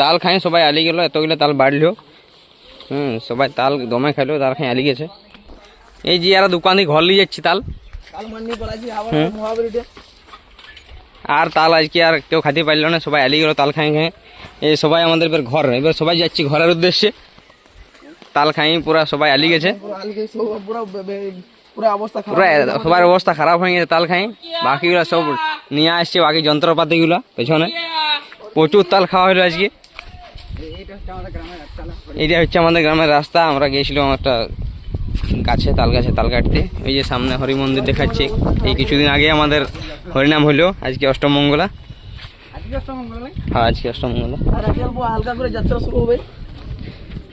তাল খাই, সবাই আলি গেল, এতগুলো তাল বাড়লো। হুম, সবাই তাল দমে খাইলো, তাল খাই আলি গেছে। এই যে এরা দোকান থেকে ঘর নিয়ে যাচ্ছি তাল। আর তাল আজকে আর কেউ খাতে পারল না, সবাই আলি গেল তাল খাই খাই এই সবাই আমাদের এবার ঘর, এবার সবাই যাচ্ছি ঘরের উদ্দেশ্যে। তাল খাই পুরা সবাই আলি গেছে। সবার অবস্থা খারাপ হয়ে গেছে তাল খাই বাকিগুলো সব নিয়ে আসছে, বাকি যন্ত্রপাতিগুলো, পেছনে। প্রচুর তাল খাওয়া হলো আজকে। এটা হচ্ছে আমাদের গ্রামের রাস্তা আমরা গিয়েছিলাম একটা গাছে তাল গাছে তাল কাটতে। ওই যে সামনে হরি মন্দির দেখাচ্ছে। এই কিছুদিন আগে আমাদের হরিনাম হইল আজকে অষ্টমঙ্গলা আজকে অষ্টমঙ্গল নাই হ্যাঁ আজকে অষ্টমঙ্গলা আর আজকে অল্প হালকা করে যাত্রা শুরু হবে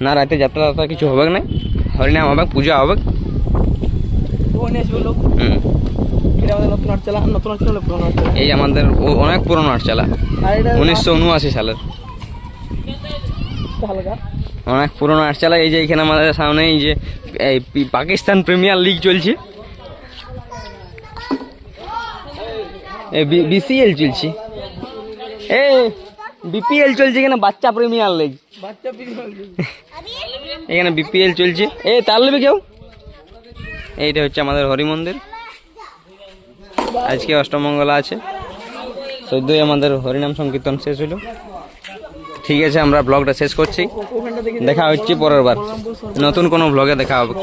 না রাতে যাত্রা টাত্রা কিছু হবে না হরিনাম হবে পূজা হবে হুম। এটা আমাদের নতুন আট চালা নতুন আট চালা পুরোনো আট চালা এই আমাদের অনেক পুরনো চালা আর এটা উনিশশো উনআশি সালের। অনেক পুরনো চালা এই যে এখানে আমাদের সামনে এই যে এই পাকিস্তান প্রিমিয়ার লিগ চলছে। বিসিএল চলছে। এ বিপিএল চলছে এখানে বাচ্চা প্রিমিয়ার লিগ। বাচ্চা এখানে বিপিএল চলছে। এ তার নেবে কেউ? এইটা হচ্ছে আমাদের হরি মন্দির আজকে অষ্টমঙ্গলা আছে। সদ্যই আমাদের হরিনাম সংকীর্তন শেষ হলো। ঠিক আছে, আমরা ব্লগটা শেষ করছি। দেখা হচ্ছে পরের বার। নতুন কোনো ব্লগে দেখা হবে।